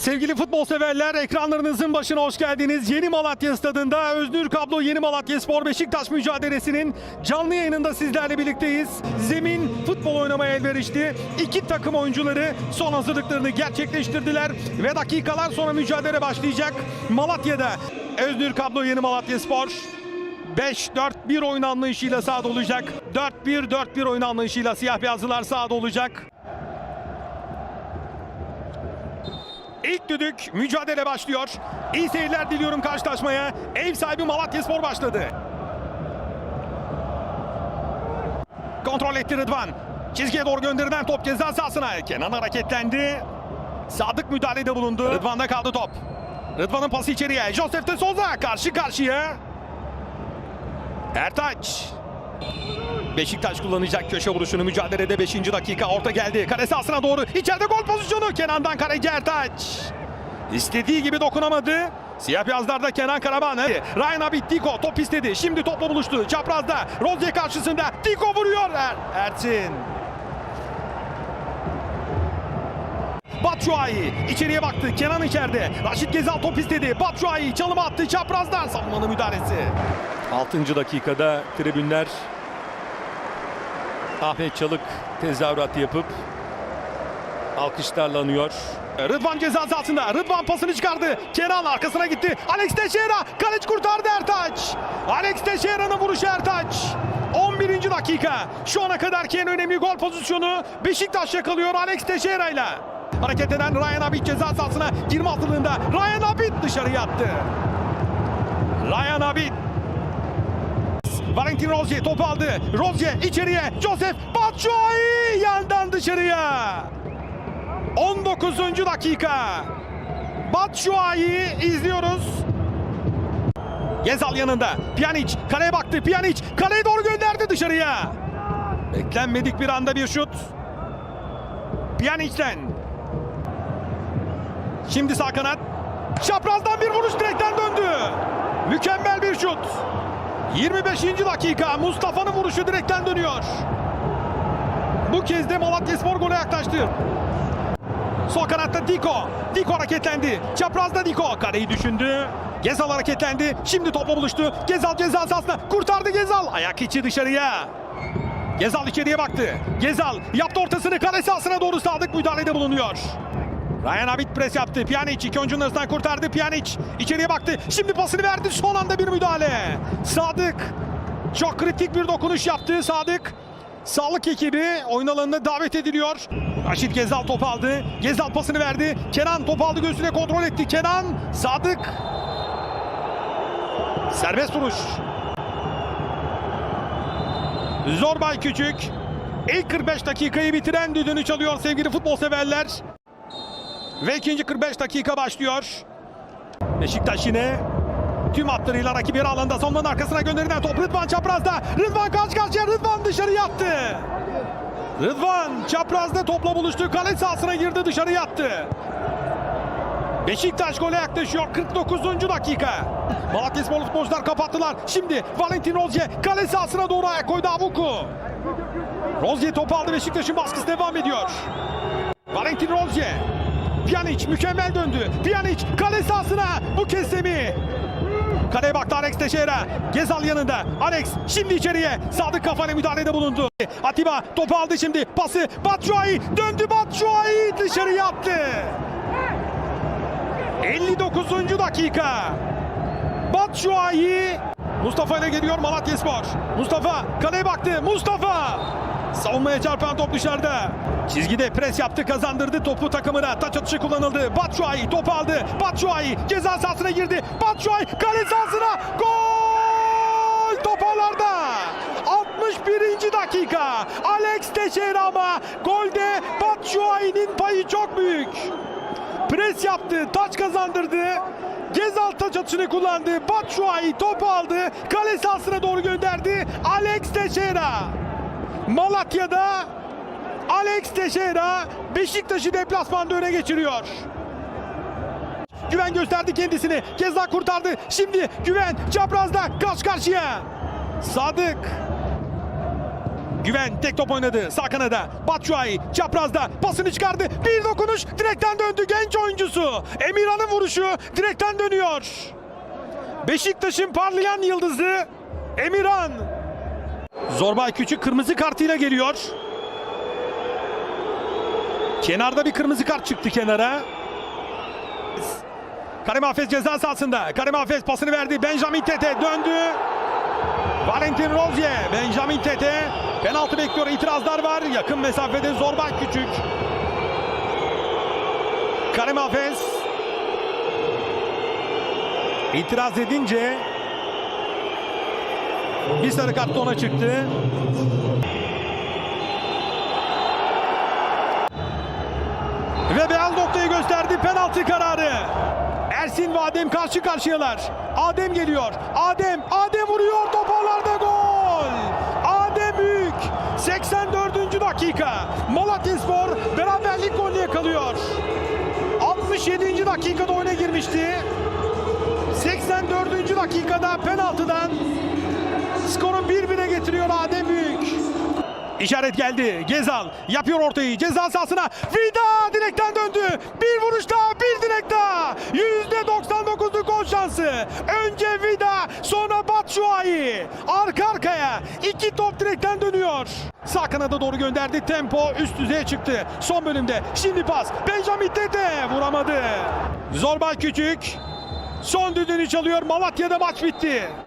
Sevgili futbol severler ekranlarınızın başına hoş geldiniz. Yeni Malatya Stadında Öznür Kablo Yeni Malatya Spor Beşiktaş mücadelesinin canlı yayınında sizlerle birlikteyiz. Zemin futbol oynamaya elverişli. İki takım oyuncuları son hazırlıklarını gerçekleştirdiler ve dakikalar sonra mücadele başlayacak. Malatya'da Öznür Kablo Yeni Malatya Spor 5-4-1 oyun anlayışıyla sahada olacak. 4-1-4-1 oyun anlayışıyla siyah beyazlılar sahada olacak. İlk düdük mücadele başlıyor. İyi seyirler diliyorum karşılaşmaya. Ev sahibi Malatyaspor başladı. Kontrol etti Rıdvan. Çizgiye doğru gönderilen top ceza sahasına. Kenan hareketlendi. Sadık müdahalede bulundu. Rıdvan'da kaldı top. Rıdvan'ın pası içeriye. Josef de Souza karşı karşıya. Ertaç. Beşiktaş kullanacak köşe vuruşunu mücadelede 5. dakika orta geldi. Kale sahasına doğru içeride gol pozisyonu. Kenan'dan kaleci Ertaç. İstediği gibi dokunamadı. Siyah beyazlarda Kenan Karaman. Ryan Abit Diko top istedi. Şimdi topla buluştu. Çaprazda Rozier karşısında. Diko vuruyor. Er Ertin. Batshuayi içeriye baktı. Kenan içeride. Raşit Gezal top istedi. Batshuayi çalıma attı. Çaprazdan savunmanın müdahalesi. 6. dakikada tribünler Ahmet Çalık tezahürat yapıp alkışlarla anıyor. Rıdvan ceza sahasında. Rıdvan pasını çıkardı. Kenan arkasına gitti. Alex Teixeira. Kaleci kurtardı Ertaç. Alex Teixeira'nın vuruşu Ertaç. 11. dakika. Şu ana kadarki en önemli gol pozisyonu Beşiktaş yakalıyor Alex Teixeira ile. Hareket eden Ryan Abit ceza sahasına girme hazırlığında. Ryan Abit dışarıya attı. Ryan Abit Valentin Rozier topu aldı. Rozier içeriye. Joseph Batshuayi yandan dışarıya. 19. dakika. Batshuayi izliyoruz. Gezal yanında. Pjanic kaleye baktı. Pjanic kaleye doğru gönderdi dışarıya. Beklenmedik bir anda bir şut. Pjanic'ten. Şimdi sağ kanat. Çaprazdan bir vuruş direkten döndü. Mükemmel bir şut. 25. dakika Mustafa'nın vuruşu direkten dönüyor. Bu kez de Malatyaspor gole yaklaştı. Sol kanatta Diko. Diko hareketlendi. Çaprazda Diko. Kareyi düşündü. Gezal hareketlendi. Şimdi topla buluştu. Gezal ceza sahasına. Kurtardı Gezal. Ayak içi dışarıya. Gezal içeriye baktı. Gezal yaptı ortasını kale sahasına doğru sadık müdahalede bulunuyor. Ryan Abit pres yaptı. Pjanic iki oyuncunun arasından kurtardı. Pjanic içeriye baktı. Şimdi pasını verdi. Son anda bir müdahale. Sadık çok kritik bir dokunuş yaptı. Sadık sağlık ekibi oyun alanına davet ediliyor. Raşit Gezal topu aldı. Gezal pasını verdi. Kenan topu aldı göğsüne kontrol etti. Kenan Sadık serbest vuruş. Zorbay Küçük ilk 45 dakikayı bitiren düdüğünü çalıyor sevgili futbol severler. Ve ikinci 45 dakika başlıyor. Beşiktaş yine tüm hatlarıyla rakibi alanda savunmanın arkasına gönderilen top Rıdvan çaprazda. Rıdvan karşı karşıya Rıdvan dışarı yattı. Rıdvan çaprazda topla buluştu. Kale sahasına girdi dışarı yattı. Beşiktaş gole yaklaşıyor 49. dakika. Malatyaspor futbolcular kapattılar. Şimdi Valentin Rozier kale sahasına doğru ayak koydu Avuku. Rozier topu aldı Beşiktaş'ın baskısı devam ediyor. Valentin Rozier Pjanic mükemmel döndü. Pjanic kale sahasına bu kez Semih. Kaleye baktı Alex Teixeira. Gezal yanında. Alex şimdi içeriye. Sadık kafayla müdahalede bulundu. Atiba topu aldı şimdi. Pası Batshuayi döndü Batshuayi dışarıya attı. 59. dakika. Batshuayi Mustafa ile geliyor Malatyaspor. Mustafa kaleye baktı. Mustafa Savunmaya çarpan top dışarıda. Çizgide pres yaptı kazandırdı topu takımına. Taç atışı kullanıldı. Batshuayi topu aldı. Batshuayi ceza sahasına girdi. Batshuayi kale sahasına gol! Toparlarda. 61. dakika. Alex Teixeira ama golde Batshuayi'nin payı çok büyük. Pres yaptı, taç kazandırdı. Gezal taç atışını kullandı. Batshuayi topu aldı. Kale sahasına doğru gönderdi. Alex Teixeira. Malatya'da Alex Teixeira Beşiktaş'ı deplasmanda öne geçiriyor. Güven gösterdi kendisini. Keza kurtardı. Şimdi Güven çaprazda karşı karşıya. Sadık. Güven tek top oynadı. Sağ kanada. Batshuayi çaprazda pasını çıkardı. Bir dokunuş direkten döndü genç oyuncusu. Emirhan'ın vuruşu direkten dönüyor. Beşiktaş'ın parlayan yıldızı Emirhan. Zorbay Küçük kırmızı kartıyla geliyor. Kenarda bir kırmızı kart çıktı kenara. Karim Hafez ceza sahasında. Karim Hafez pasını verdi. Benjamin Tete döndü. Valentin Rozier, Benjamin Tete penaltı bekliyor. İtirazlar var. Yakın mesafede Zorbay Küçük. Karim Hafez itiraz edince bir sarı kart ona çıktı. Ve beyaz noktayı gösterdi penaltı kararı. Ersin ve Adem karşı karşıyalar. Adem geliyor. Adem, Adem vuruyor toparlarda gol. Adem Büyük 84. dakika. Malatyaspor beraberlik golünü yakalıyor. 67. dakikada oyuna girmişti. 84. dakikada penaltıdan skoru 1-1'e getiriyor Adem Büyük. İşaret geldi. Gezal yapıyor ortayı. Ceza sahasına. Vida direkten döndü. Bir vuruş daha, bir direk daha. %99'luk gol şansı. Önce Vida, sonra Batshuayi. Arka arkaya. iki top direkten dönüyor. Sağ kanada doğru gönderdi. Tempo üst düzeye çıktı. Son bölümde. Şimdi pas. Benjamin Tete vuramadı. Zorbay Küçük. Son düdüğünü çalıyor. Malatya'da maç bitti.